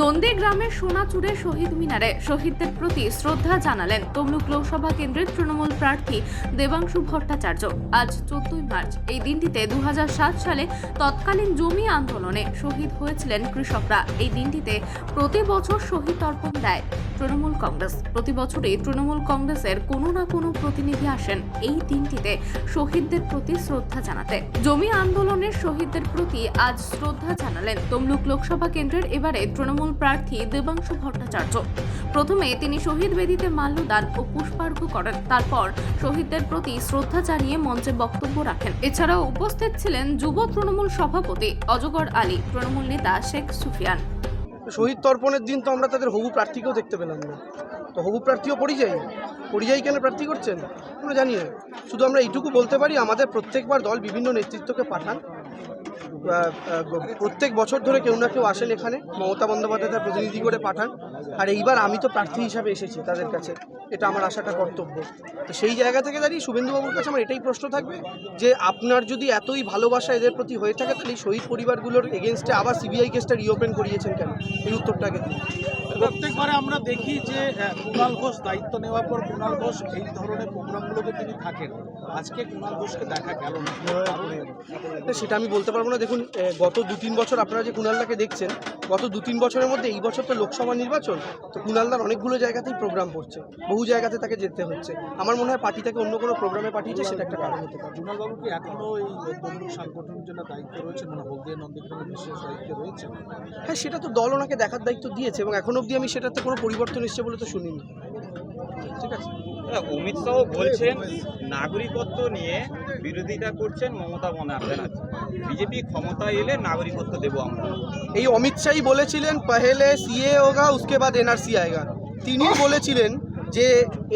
নন্দীগ্রামের সোনাচুরে শহীদ মিনারে শহীদদের প্রতি শ্রদ্ধা জানালেন তমলুক লোকসভা কেন্দ্রের তৃণমূল প্রার্থী দেবাংশু ভট্টাচার্য। আজ চোদ্দই মার্চ, এই দিনটিতে দু সালে তৎকালীন জমি আন্দোলনে শহীদ হয়েছিলেন কৃষকরা। এই দিনটিতে প্রতি বছর শহীদ তর্পণ দেয় তৃণমূল কংগ্রেস। প্রতি বছরই তৃণমূল কংগ্রেসের কোনো না কোনো প্রতিনিধি আসেন। এই দিনটিতে শহীদদের প্রতি শ্রদ্ধা জানাতে। জমি আন্দোলনের শহীদদের প্রতি আজ শ্রদ্ধা জানালেন তমলুক লোকসভা কেন্দ্রের এবারে তৃণমূল প্রার্থী দেবাংশু ভট্টাচার্য। প্রথমে তিনি শহীদ বেদিতে মাল্যদান ও পুষ্পার্ঘ করেন। তারপর শহীদদের প্রতি শ্রদ্ধা জানিয়ে মঞ্চে বক্তব্য রাখেন। এছাড়াও উপস্থিত ছিলেন যুব তৃণমূল সভাপতি অজগর আলী, তৃণমূল নেতা শেখ সুফিয়ান। শহীদ তর্পণের দিন তো আমরা তাদের হবু প্রার্থীকেও দেখতে পেলাম না। তো হবু প্রার্থীও পরিযায়ী। পরিযায়ী কেন প্রার্থী করছেন? আমরা জানি না। শুধু আমরা এইটুকু বলতে পারি, আমাদের প্রত্যেকবার দল বিভিন্ন নেতৃত্বকে পাঠান। প্রত্যেক বছর ধরে কেউ না কেউ আসেন এখানে। মমতা বন্দ্যোপাধ্যায় তার প্রতিনিধি করে পাঠান। আর এইবার আমি তো প্রার্থী হিসাবে এসেছি তাদের কাছে। এটা আমার আশাটা কর্তব্য। তো সেই জায়গা থেকে দাঁড়িয়ে শুভেন্দুবাবুর কাছে আমার এটাই প্রশ্ন থাকবে যে, আপনার যদি এতই ভালোবাসা এদের প্রতি হয়ে থাকে, তাহলে শহীদ পরিবারগুলোর এগেনস্টে আবার সিবিআই কেসটা রিওপেন করিয়েছেন কেন? এই উত্তরটাকে প্রত্যেকবারে আমরা দেখি যে কুণাল ঘোষ দায়িত্ব নেওয়ার পর কুণাল ঘোষ এই ধরনের প্রোগ্রামগুলোতে তিনি থাকেন। আজকে কুণাল ঘোষকে দেখা গেল না। সেটা আমি বলতে পারব না। দেখুন গত দু তিন বছর আপনারা যে কুণালদাকে দেখছেন গত দু তিন বছরের মধ্যে এই বছর তো লোকসভা নির্বাচন তো কুণালদার অনেকগুলো জায়গাতেই প্রোগ্রাম পড়ছে বহু জায়গাতে তাকে যেতে হচ্ছে। আমার মনে হয় পার্টি তাকে অন্য কোনো প্রোগ্রামে পাঠিয়েছে সেটা একটা কারণ হতে পারে। কুণাল বাবু কি এখনও এই তমলুক সাংগঠনিক জন্য দায়িত্ব রয়েছে মানে হলদিয়া নন্দীগ্রামের বিশেষ দায়িত্ব রয়েছে হ্যাঁ সেটা তো দল ওনাকে দেখার দায়িত্ব দিয়েছে এবং এখন অবধি আমি সেটাতে কোনো পরিবর্তন এসছে বলে তো শুনিনি। ঠিক আছে? অমিত শাহ বলছেন নাগরিকত্ব নিয়ে বিরোধিতা করছেন মমতা বন্দ্যোপাধ্যায়। বিজেপি ক্ষমতায় এলে নাগরিকত্ব দেবো আমরা। এই অমিত শাহই বলেছিলেন পহেলে সিএ হোগা উসকে বাদ এনআরসি আয়েগা। তিনি বলেছিলেন যে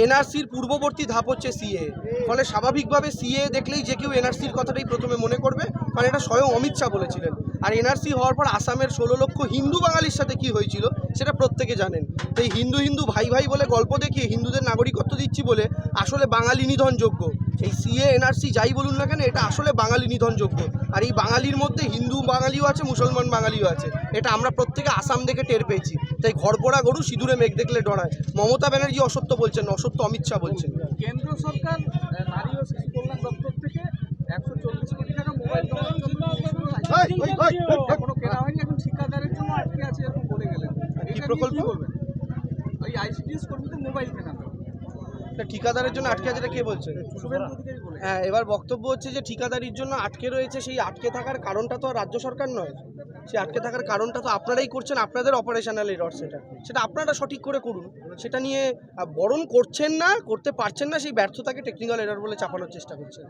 এনআরসির পূর্ববর্তী ধাপ হচ্ছে সিএ। ফলে স্বাভাবিকভাবে সিএ দেখলেই যে কেউ এনআরসির কথাটাই প্রথমে মনে করবে, কারণ এটা স্বয়ং অমিত শাহ বলেছিলেন। আর এনআরসি হওয়ার পর আসামের ষোলো লক্ষ হিন্দু বাঙালির সাথে কি হয়েছিল, সেটা প্রত্যেকে জানেন। এই হিন্দু হিন্দু ভাই ভাই বলে গল্প দেখিয়ে হিন্দুদের নাগরিকত্ব দিচ্ছি বলে আসলে বাঙালি নিধনযোগ্য এই সিএ, এনআরসি যাই বলুন না কেন, এটা আসলে বাঙালি নিধনযোগ্য আর এই বাঙালির মধ্যে হিন্দু বাঙালিও আছে, মুসলমান বাঙালিও আছে। এটা আমরা প্রত্যেকে আসাম দেখে টের পেয়েছি। তাই ঘরপোড়া গরু সিঁদুরে মেঘ দেখলে ডরায়। মমতা ব্যানার্জি অসত্য বলছেন অসত্য অমিত শাহ বলছেন। কেন্দ্র সরকার নারী ও শিশু কল্যাণ দপ্তর থেকে একশো চল্লিশ কোটি টাকা মোবাইল এখনও কেনা হয়নি এখন ঠিকাদারের জন্য আটকে আছে এরকম বলে গেলেন। এটা নিয়ে প্রকল্প? কি বলবেন? ওই আইসিডিএস কর্মীদের মোবাইল কেনা ঠিকাদারের জন্য আটকে আছে এটা কে বলছে? হ্যাঁ এবার বক্তব্য হচ্ছে যে ঠিকাদারির জন্য আটকে রয়েছে সেই আটকে থাকার কারণটা তো আর রাজ্য সরকার নয়। সেই আটকে থাকার কারণটা তো আপনারাই করছেন আপনাদের অপারেশনাল এরর সেটা। সেটা আপনারা সঠিক করে করুন। সেটা নিয়ে বরণ করছেন না করতে পারছেন না সেই ব্যর্থতাকে টেকনিক্যাল এরর বলে চাপানোর চেষ্টা করছেন।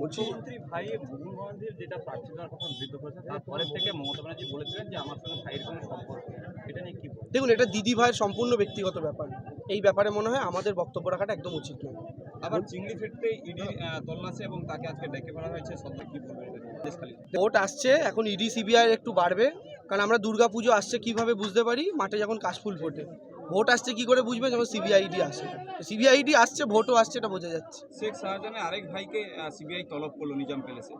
মুখ্যমন্ত্রী ভাই মোহন যেটা প্রার্থী কথা বৃদ্ধ করেছে তারপরে থেকে মমতা ব্যানার্জি বলেছিলেন যে আমার সঙ্গে ভাইয়ের কোনো সম্পর্ক এটা নিয়ে কি দেখুন এটা দিদি ভাইয়ের সম্পূর্ণ ব্যক্তিগত ব্যাপার। এই ব্যাপারে মনে হয় আমাদের বক্তব্য রাখাটা একদম উচিত নয়। আবার চিংড়ি ফিরতে ইডি তল্লাশে এবং তাকে আজকে ডেকে পড়া হয়েছে সত্যি কি বলবেন ভোট আসছে এখন ইডি সিবিআই একটু বাড়বে কারণ আমরা দুর্গা পুজো আসছে কীভাবে বুঝতে পারি? মাঠে যখন কাশফুল ফোটে। ভোট আসছে কি করে বুঝবে? যখন সিবিআইডি আসে। সিবিআইডি আসছে ভোটও আসছে এটা বোঝা যাচ্ছে। শেখ শাহজাহানের আরেক ভাইকে সিবিআই তলব করল নিজাম প্যালেসে।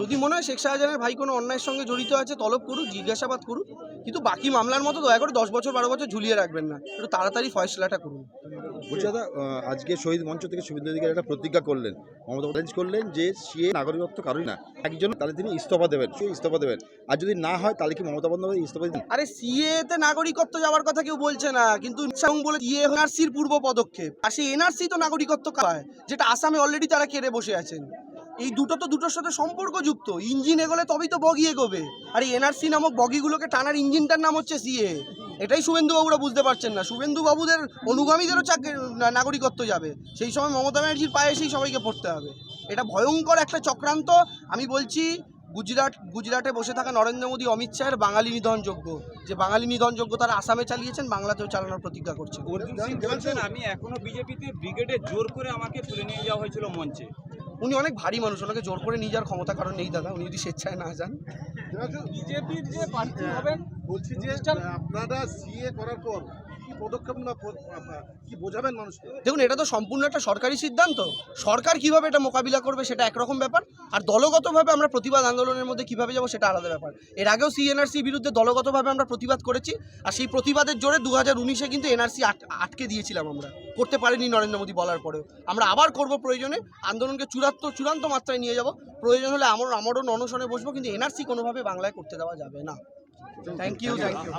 যদি মনে হয় শেখ শাহজাহানের ভাই কোনো অন্যায়ের সঙ্গে জড়িত আছে তলব করুক জিজ্ঞাসাবাদ করুক। কিন্তু বাকি মামলার মতো দয়া করে দশ বছর বারো বছর ঝুলিয়ে রাখবেন না। একটু তাড়াতাড়ি ফয়সলাটা করুন। বলছি দাদা আজকে শহীদ মঞ্চ থেকে শুভেন্দু অধিকারী একটা প্রতিজ্ঞা করলেন। মমতা চ্যালেঞ্জ করলেন যে সে নাগরিকত্ব কারোই না। একজন তাহলে তিনি ইস্তফা দেবেন সে ইস্তফা দেবেন। আর যদি না হয় তাহলে কি মমতা বন্দ্যোপাধ্যায় ইস্তফা দিন আরে সিএ তে নাগরিকত্ব যাওয়ার কথা কেউ বলছে না। কিন্তু সং বলে ইয়ে এনআরসির পূর্ব পদক্ষেপ। আর সেই এনআরসি তো নাগরিকত্ব পায় যেটা আসামে অলরেডি তারা কেড়ে বসে আছেন। এই দুটো তো দুটোর সাথে সম্পর্কযুক্ত, ইঞ্জিন এগোলে তবেই তো বগি এগোবে। আর এই এনআরসি নামক বগিগুলোকে টানার ইঞ্জিনটার নাম হচ্ছে সিএ। এটাই শুভেন্দুবাবুরা বুঝতে পারছেন না। শুভেন্দুবাবুদের অনুগামীদেরও চাকরি নাগরিকত্ব যাবে। সেই সময় মমতা ব্যানার্জির পায়ে সেই সবাইকে পড়তে হবে। এটা ভয়ঙ্কর একটা চক্রান্ত। আমি বলছি গুজরাট গুজরাটে বসে থাকা নরেন্দ্র মোদী অমিত শাহের বাঙালি নিধনযোগ্য। যে বাঙালি নিধনযোগ্য তারা আসামে চালিয়েছেন বাংলাতেও চালানোর প্রতিজ্ঞা বলছেন আমি এখনও বিজেপিতে ব্রিগেডে জোর করে আমাকে তুলে নিয়ে যাওয়া হয়েছিল মঞ্চে। উনি অনেক ভারী মানুষ ওনাকে জোর করে নিয়ে যাওয়ার ক্ষমতা কারণ নেই দাদা। উনি যদি স্বেচ্ছায় না যান। বিজেপির যে প্রার্থী হবেন বলছি যে আপনারা সিএ করার পর পদক্ষেপ কি বোঝাবেন মানুষকে? দেখুন এটা তো সম্পূর্ণ একটা সরকারি সিদ্ধান্ত। সরকার কীভাবে এটা মোকাবিলা করবে সেটা একরকম ব্যাপার আর দলগতভাবে আমরা প্রতিবাদ আন্দোলনের মধ্যে কীভাবে যাব সেটা আলাদা ব্যাপার। এর আগেও সিএনআরসি বিরুদ্ধে দলগতভাবে আমরা প্রতিবাদ করেছি আর সেই প্রতিবাদের জোরে দু হাজার উনিশে কিন্তু এনআরসি আটকে দিয়েছিলাম আমরা। করতে পারিনি নরেন্দ্র মোদী বলার পরেও। আমরা আবার করব প্রয়োজনে আন্দোলনকে চূড়ান্ত চূড়ান্ত মাত্রায় নিয়ে যাব। প্রয়োজন হলে আমার আমারও অনশনে বসবো কিন্তু এনআরসি কোনোভাবে বাংলায় করতে দেওয়া যাবে না। Thank you thank you